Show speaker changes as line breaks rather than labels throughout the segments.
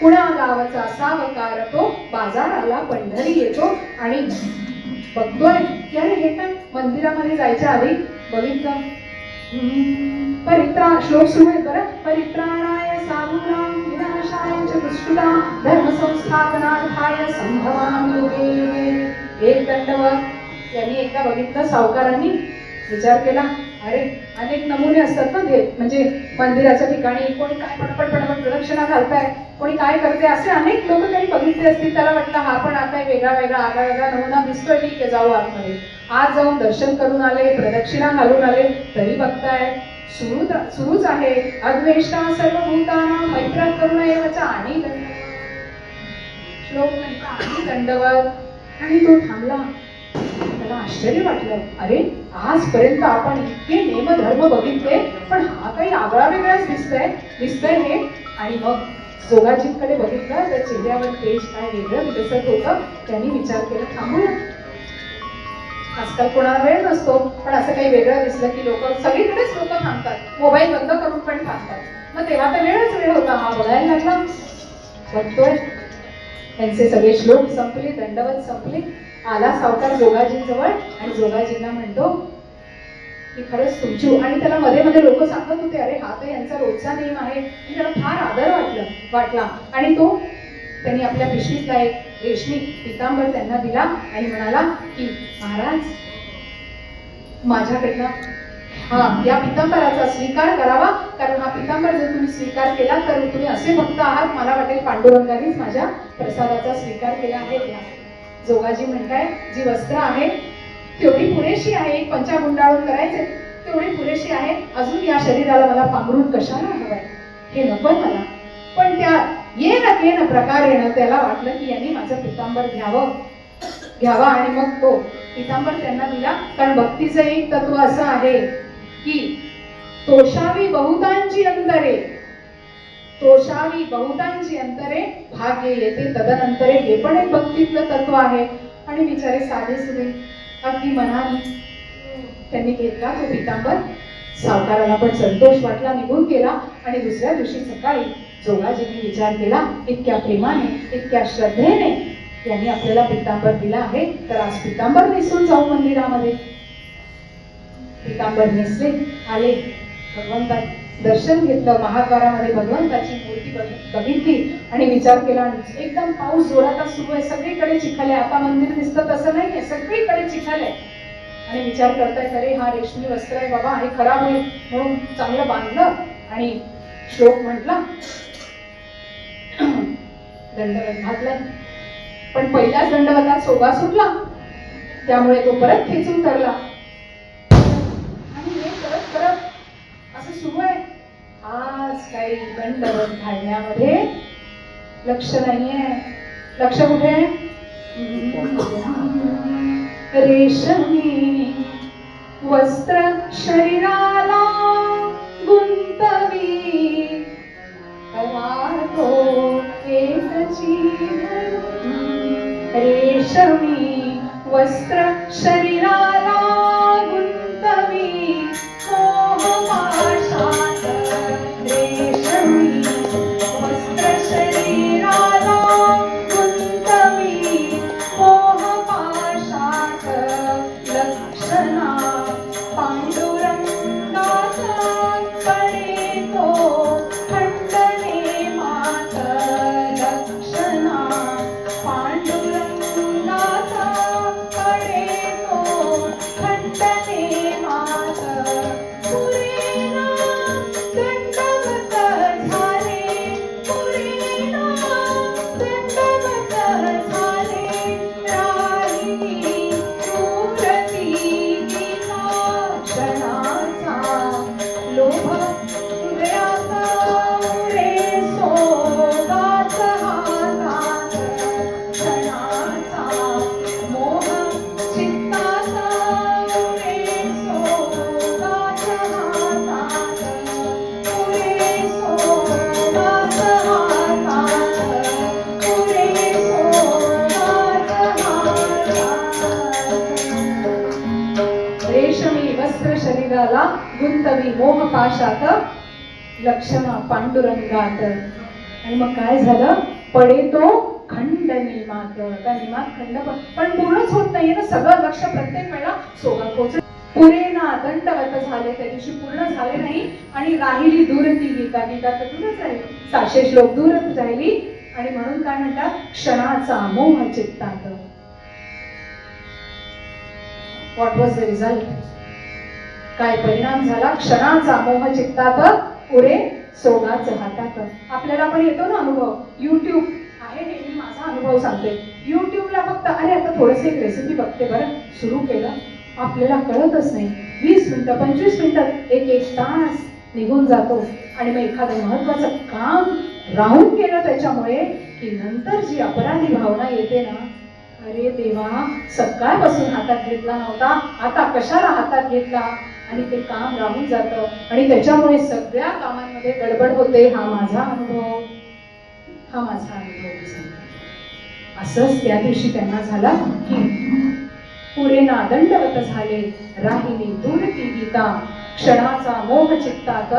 कुणा गावाचा सावकार तो बाजाराला पंढरी येतो आणि बघतोय की अरे हे काय? मंदिरामध्ये जायच्या आधी बघितलं. परित्रा श्लोक सुरू आहे बरं. परित्राणाय साधूनां विनाशाय च धर्म संस्थापनार्थाय संभवामि युगे. एक दंडवत यांनी एकदा बघितलं सावकारांनी विचार केला. अरे अनेक नमुने असतात ना ते. म्हणजे मंदिराच्या ठिकाणी कोणी काय पटपट पटपट प्रदक्षिणा घालताय कोणी काय करते असे अनेक लोक त्यांनी बघितले असतील. त्याला वाटलं हा पण आता वेगळा वेगळा आगळा वेगळा नमुना दिसतोय ठीक आहे जाऊ आतमध्ये आज जाऊन दर्शन करून आले प्रदक्षिणा घालून आले तरी बघताय सुरू सुरूच आहे. अद्वेष्टा सर्व भूताना मैत्र करून एवचा आणि श्लोक म्हणता आणि दंडवत. आणि तो थांबला. त्यांना आश्चर्य वाटलं. अरे आजपर्यंत आपण इतके नियमधर्म बघितले पण हा काही आगळा वेगळाच दिसतंय. दिसतंय हे. आणि मग जोगाजींकडे बघितलं तर चेहऱ्यावर तेज काय वेगळं दिसत होतं त्यांनी विचार केला थांबूया. आजकाल कोणाला वेळ नसतो पण असं काही वेगळं दिसलं की लोक सगळीकडेच लोक थांबतात. मोबाईल बंद करून पण थांबतात. मग तेव्हा तर वेळच वेळ होता हा बघायला लागला. बघतोय. त्यांचे सगळे श्लोक संपले दंडवत संपले. आला सावकार जोगाजींजवळ आणि जोगाजींना म्हणतो की खरंच तुमची आणि त्याला मध्ये मध्ये लोक सांगत होते अरे हा तर यांचा रोजचा नेम आहे. त्याला फार आदर वाटलं वाटला. आणि तो त्यांनी आपल्या पिशवीतला एक रेशमी पितांबर त्यांना दिला आणि म्हणाला की महाराज माझ्याकडनं हा या पितांबराचा स्वीकार करावा. कारण हा पितांबर जर तुम्ही स्वीकार केला तर तुम्ही असे भक्त आहात. मला वाटेल पांडुरंगानेच माझ्या प्रसादाचा स्वीकार केला आहे. जोगाजी म्हणताय जी वस्त्र आहे तेवढी पुरेशी आहे एक पंचा गुंडाळून करायचे तेवढी पुरेशी आहे. अजून या शरीराला मला पांघरून कशाला हवंय? हे नको मला. पण त्या ये ना के प्रकार येणं त्याला वाटलं की यांनी माझं पितांबर घ्यावं. घ्यावा आणि मग तो. पितांबर त्यांना दिला. कारण भक्तीचं एक तत्व असं आहे की तोषावी बहुतांची अंतरे तोषावी बहुतांची अंतरे भाग्य येते. तदनंतरे हे पण एक भक्तीतलं तत्व आहे. आणि बिचारे साधे सुधे अगदी मनाने त्यांनी घेतला तो पितांबर. सावकाराला पण संतोष वाटला निघून गेला. आणि दुसऱ्या दिवशी सकाळी जोगाजींनी विचार केला इतक्या प्रेमाने इतक्या श्रद्धेने यांनी आपल्याला पितांबर दिला आहे. तर आज पितांबर नेसून जाऊ मंदिरामध्ये. पितांबर नेसले आले. भगवंता दर्शन घेतलं महाद्वारामध्ये भगवंताची मूर्ती बघितली आणि विचार केला एकदम पाऊस जोरात सुरू आहे. सगळीकडे चिखल आहे आता मंदिर दिसतं तसं नाहीये सगळीकडे चिखल. आहे आणि विचार करतायत अरे हा रेशमी वस्त्र आहे बाबा हे खराब होईल म्हणून चांगलं बांधलं आणि श्लोक म्हटला दंडवत घातला. पण पहिल्याच दंडवतात सोबा सुटला. त्यामुळे तो परत खेचून धरला आणि हे परत परत असं सुरू आहे. काही दंडवत घालण्यामध्ये लक्ष नाहीये. लक्ष कुठे? आहे रेशमी वस्त्र शरीराला गुंतवी. तो एक रेशमी वस्त्र शरीर the वस्त्र गुंतवी मोह पाशात लक्षणा पांडुरंगात आणि मग काय झालं पडे तो खंड निमात त्या निमात खंड पण पूर्णच होत नाहीये ना सगळं लक्ष प्रत्येक वेळा सोबत पोहोचत पुरे ना दंडवत झाले त्या दिवशी पूर्ण झाले नाही आणि राहिली दूर ती गीता गीता तर दूरच राहिली सातशे श्लोक दूरच राहिली आणि म्हणून काय म्हणतात क्षणाचा मोह चित्तात व्हॉट वॉज द रिझल्ट काय परिणाम झाला? क्षणाचा मोह चित्तात पुढे सोगाच हातात. आपल्याला पण येतो ना अनुभव. युट्यूब आहे हे मी माझा अनुभव सांगते. युट्यूबला फक्त अरे आता थोडस एक रेसिपी बघते बरं. सुरू केलं. आपल्याला कळतच नाही. वीस मिनिटं पंचवीस मिनिटात एक एक तास निघून जातो. आणि मग एखादं महत्वाचं काम राहून गेलं त्याच्यामुळे की नंतर जी अपराधी भावना येते ना अरे देवा सकाळपासून हातात घेतला नव्हता. आता कशाला हातात घेतला? आणि ते काम राहून जातं. आणि त्याच्यामुळे सगळ्या कामांमध्ये गडबड होते. हा माझा अनुभव. हा माझा अनुभव. असंच त्या दिवशी त्यांना झाला की पुरे नादंडवत झाले. राहिली दूर ती गीता. क्षणाचा मोह चित्तात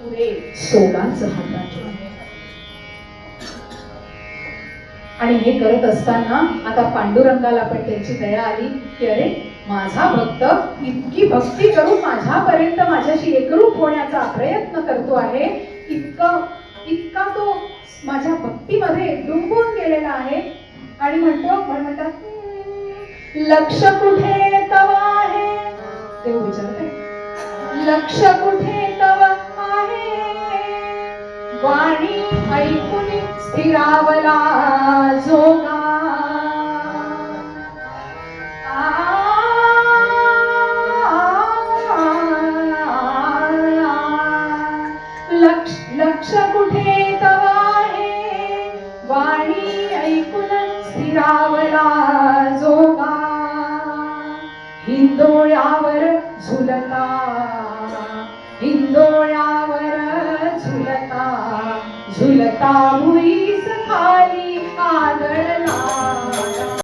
पुरे सोगाच हातात आणि हे करत असताना आता पांडुरंगाला पण त्यांची दया आली की अरे माझा भक्त इतकी भक्ती करून माझ्यापर्यंत माझ्याशी एकरूप होण्याचा प्रयत्न करतो आहे इतका इतका तो माझ्या भक्तीमध्ये डुंबून गेलेला आहे. आणि म्हणतो म्हणतात लक्ष कुठे तवा आहे? देव विचारते लक्ष कुठे तव आहे? वाणी ऐकून स्थिरावला जोगा. हिंदोळ्यावर झुलता.